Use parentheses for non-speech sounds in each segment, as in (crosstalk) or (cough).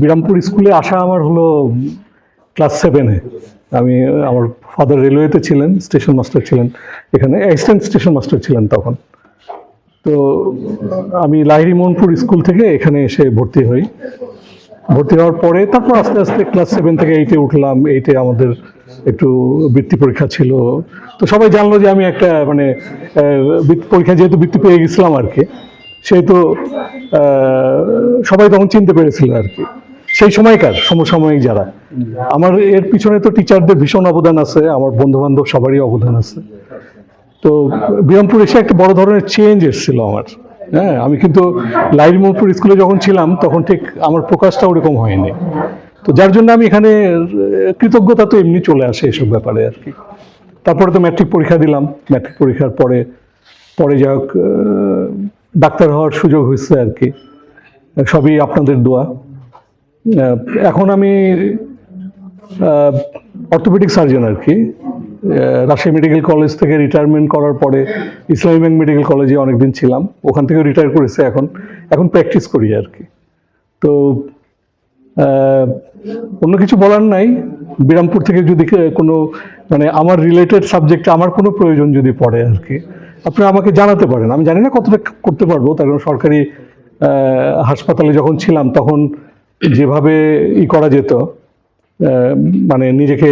বিরামপুর স্কুলে আসা আমার হলো ক্লাস সেভেনে আমি, আমার ফাদার রেলওয়েতে ছিলেন স্টেশন মাস্টার ছিলেন এখানে অ্যাসিস্ট্যান্ট স্টেশন মাস্টার ছিলেন তখন। তো আমি লাহিরি মোহনপুর স্কুল থেকে এখানে এসে ভর্তি হই। ভর্তি হওয়ার পরে তারপর আস্তে আস্তে ক্লাস সেভেন থেকে এইটে উঠলাম এইটে আমাদের একটু বৃত্তি পরীক্ষা ছিল। তো সবাই জানলো যে আমি একটা মানে বৃত্তি পরীক্ষা যেহেতু বৃত্তি পেয়ে গেছিলাম আর কি, সেহেতু সবাই তখন চিনতে পেরেছিল আর কি। সেই সময়কার, সমসাময়িক যারা। আমার এর পিছনে তো টিচারদের ভীষণ অবদান আছে, আমার বন্ধু বান্ধব সবারই অবদান আছে। তো বিরামপুর এসে একটা বড় ধরনের চেঞ্জ এসেছিল আমার। হ্যাঁ আমি কিন্তু লাইরি মোহনপুর স্কুলে যখন ছিলাম, তখন ঠিক আমার প্রকাশটা ওরকম হয়নি। তো যার জন্য আমি এখানে, কৃতজ্ঞতা তো এমনি চলে আসে এসব ব্যাপারে আর কি। তারপরে তো ম্যাট্রিক পরীক্ষা দিলাম। ম্যাট্রিক পরীক্ষার পরে পরে যাক ডাক্তার হওয়ার সুযোগ হয়েছে আর কি। সবই আপনাদের দোয়া। এখন আমি অর্থোপেডিক সার্জন আর কি। রাজশাহী মেডিকেল কলেজ থেকে রিটায়ারমেন্ট করার পরে ইসলামী ব্যাংক মেডিকেল কলেজে অনেকদিন ছিলাম। ওখান থেকে রিটায়ার করেছে, এখন এখন প্র্যাকটিস করি আর কি। তো অন্য কিছু বলার নাই। বিরামপুর থেকে যদি কোনো মানে আমার রিলেটেড সাবজেক্টে আমার কোনো প্রয়োজন যদি পড়ে আর কি। আপনি আমাকে জানাতে পারেন। আমি জানি না কতটা করতে পারব তার কারণ সরকারি হাসপাতালে যখন ছিলাম তখন যেভাবে ই করা যেত মানে নিজেকে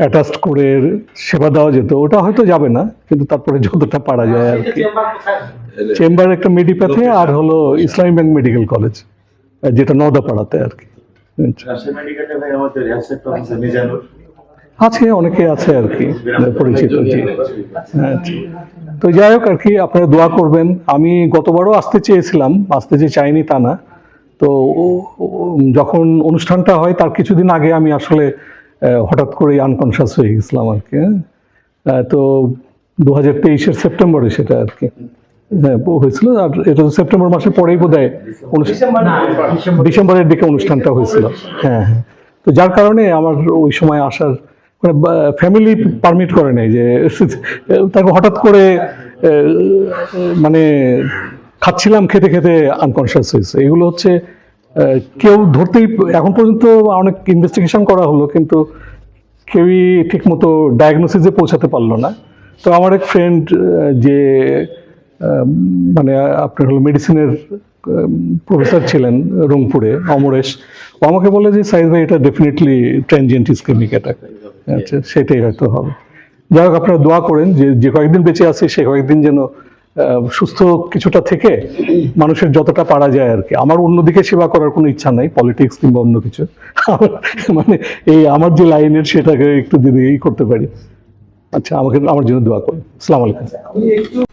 অ্যাটাচ করে সেবা দেওয়া যেত ওটা হয়তো যাবে না কিন্তু তারপরে যতটা পারা যায় আর কি। চেম্বার একটা মেডিপ্যাথে আর হলো ইসলামী ব্যাংক মেডিকেল কলেজ যেটা নওদাপাড়াতে আর কি। আচ্ছা। আছে অনেকে আছে আর কি পরিচিত জি। আচ্ছা। তো যাই হোক আর কি আপনারা দোয়া করবেন। আমি গতবারও আসতে চেয়েছিলাম আসতে যে চাইনি তা না। তো যখন অনুষ্ঠানটা হয় তার কিছুদিন আগে আমি আসলে হঠাৎ করে আনকনশাস হয়ে গেছিলাম আর কি হ্যাঁ। তো দু হাজার তেইশের সেপ্টেম্বরে সেটা আর কি হ্যাঁ হয়েছিল। আর এটা তো সেপ্টেম্বর মাসের পরেই বোধ হয় ডিসেম্বরের দিকে অনুষ্ঠানটা হয়েছিল। হ্যাঁ হ্যাঁ। তো যার কারণে আমার ওই সময় আসার মানে ফ্যামিলি পারমিট করে নাই যে, (laughs) তাকে হঠাৎ করে মানে খাচ্ছিলাম, খেতে খেতে আনকনশিয়াস হয়েছে। এগুলো হচ্ছে কেউ ধরতেই, এখন পর্যন্ত অনেক ইনভেস্টিগেশন করা হলো, কিন্তু কেউই ঠিক মতো ডায়াগনোসিসে পৌঁছাতে পারল না। তো আমার এক ফ্রেন্ড যে মানে আপনার হলো মেডিসিনের প্রফেসর ছিলেন রংপুরে, অমরেশ, ও আমাকে বলে যে সাইজ ভাই, এটা ডেফিনেটলি ট্রানজিয়েন্ট ইসকেমিক অ্যাটাক আচ্ছা সেটাই হয়তো হবে। যাই হোক আপনারা দোয়া করেন যে যে কয়েকদিন বেঁচে আছি সে কয়েকদিন যেন আহ, সুস্থ কিছুটা থেকে মানুষের যতটা পারা যায় আর কি। আমার অন্যদিকে সেবা করার কোনো ইচ্ছা নাই পলিটিক্স কিংবা অন্য কিছু। মানে এই আমার যে লাইনের সেটাকে একটু যদি এই করতে পারি। আচ্ছা আমাকে আমার জন্য দোয়া করুন। আসসালামু আলাইকুম। আমি একটু